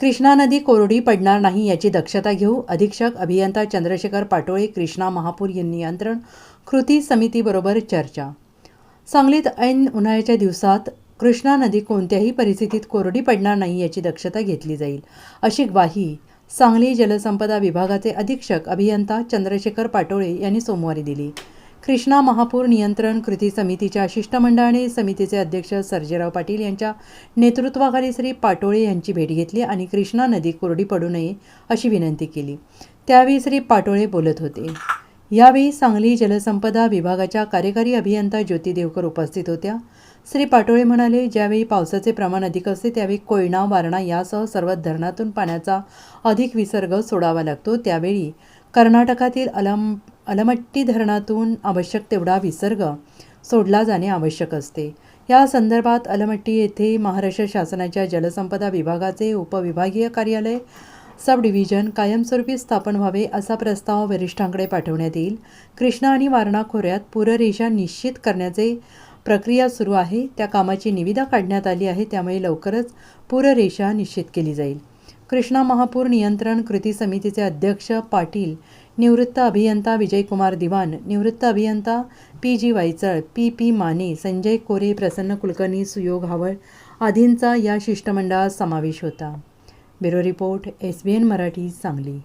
कृष्णा नदी कोरडी पडणार नाही याची दक्षता घेऊ अधीक्षक अभियंता चंद्रशेखर पाटोळे कृष्णा महापूर नियंत्रण कृती समितीबरोबर चर्चा. सांगलीत ऐन उन्हाळ्याच्या दिवसात कृष्णा नदी कोणत्याही परिस्थितीत कोरडी पडणार नाही याची दक्षता घेतली जाईल अशी ग्वाही सांगली जलसंपदा विभागाचे अधीक्षक अभियंता चंद्रशेखर पाटोळे यांनी सोमवारी दिली. कृष्णा महापूर नियंत्रण कृती समितीच्या शिष्टमंडळाने समितीचे अध्यक्ष सर्जेराव पाटील यांच्या नेतृत्वाखाली श्री पाटोळे यांची भेट घेतली आणि कृष्णा नदी कोरडी पडू नये अशी विनंती केली. त्यावेळी श्री पाटोळे बोलत होते. यावेळी सांगली जलसंपदा विभागाच्या कार्यकारी अभियंता ज्योती देवकर उपस्थित होत्या. श्री पाटोळे म्हणाले ज्यावेळी पावसाचे प्रमाण अधिक असते त्यावेळी कोयना वारणा यासह सर्व धरणातून पाण्याचा अधिक विसर्ग सोडावा लागतो. त्यावेळी कर्नाटकातील अलम अलमट्टी धरणातून आवश्यक तेवढा विसर्ग सोडला जाणे आवश्यक असते. या संदर्भात अलमट्टी येथे महाराष्ट्र शासनाच्या जलसंपदा विभागाचे उपविभागीय कार्यालय सब डिव्हिजन कायमस्वरूपी स्थापन व्हावे असा प्रस्ताव वरिष्ठांकडे पाठवण्यात येईल. कृष्णा आणि वारणा खोऱ्यात पूररेषा निश्चित करण्याचे प्रक्रिया सुरू आहे. त्या कामाची निविदा काढण्यात आली आहे. त्यामुळे लवकरच पूररेषा निश्चित केली जाईल. कृष्णा महापूर नियंत्रण कृती समितीचे अध्यक्ष पाटील निवृत्त अभियंता विजयकुमार दिवान निवृत्त अभियंता P G Waychal P P Mane Sanjay Kore Prasanna Kulkarni Suyog Haval आदींचा या शिष्टमंडळात समावेश होता. Bureau report S B N Marathi Sangli.